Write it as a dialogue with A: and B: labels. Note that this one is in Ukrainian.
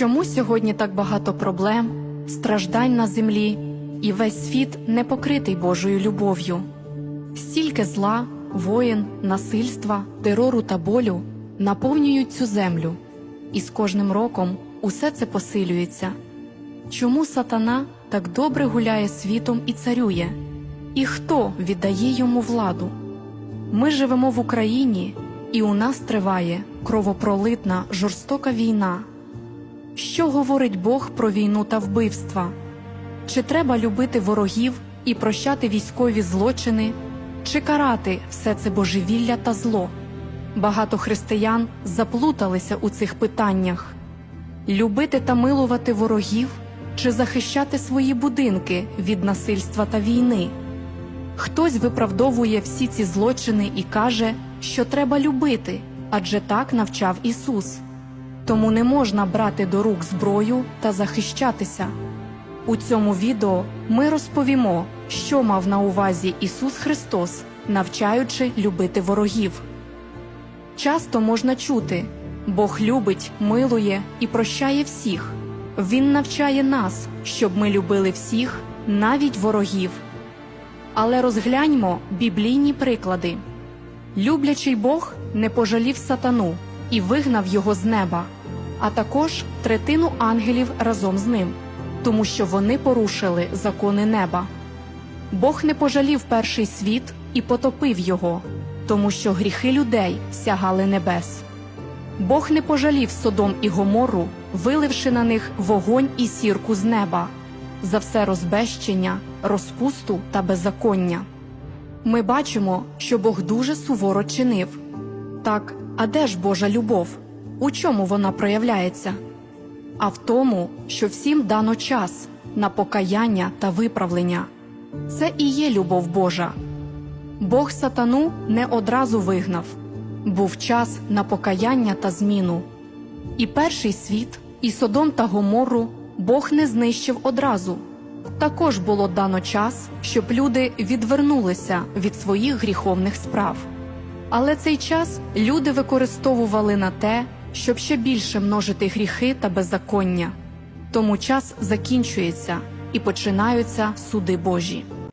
A: Чому сьогодні так багато проблем, страждань на землі, і весь світ не покритий Божою любов'ю? Стільки зла, воїн, насильства, терору та болю наповнюють цю землю, і з кожним роком усе це посилюється. Чому сатана так добре гуляє світом і царює? І хто віддає йому владу? Ми живемо в Україні, і у нас триває кровопролитна жорстока війна. Що говорить Бог про війну та вбивства? Чи треба любити ворогів і прощати військові злочини, чи карати все це божевілля та зло? Багато християн заплуталися у цих питаннях любити та милувати ворогів, чи захищати свої будинки від насильства та війни? Хтось виправдовує всі ці злочини і каже, що треба любити, адже так навчав Ісус. Тому не можна брати до рук зброю та захищатися. У цьому відео ми розповімо, що мав на увазі Ісус Христос, навчаючи любити ворогів. Часто можна чути Бог любить, милує і прощає всіх. Він навчає нас, щоб ми любили всіх, навіть ворогів. Але розгляньмо біблійні приклади. Люблячий Бог не пожалів сатану і вигнав його з неба, а також третину ангелів разом з ним, тому що вони порушили закони неба. Бог не пожалів перший світ і потопив його, тому що гріхи людей сягали небес. Бог не пожалів Содом і Гомору, виливши на них вогонь і сірку з неба за все розбещення, розпусту та беззаконня. Ми бачимо, що Бог дуже суворо чинив. Так, а де ж Божа любов? У чому вона проявляється? А в тому, що всім дано час на покаяння та виправлення. Це і є любов Божа. Бог сатану не одразу вигнав, був час на покаяння та зміну. І перший світ, і Содом та Гоморру Бог не знищив одразу. Також було дано час, щоб люди відвернулися від своїх гріховних справ. Але цей час люди використовували на те, щоб ще більше множити гріхи та беззаконня. Тому час закінчується і починаються суди Божі.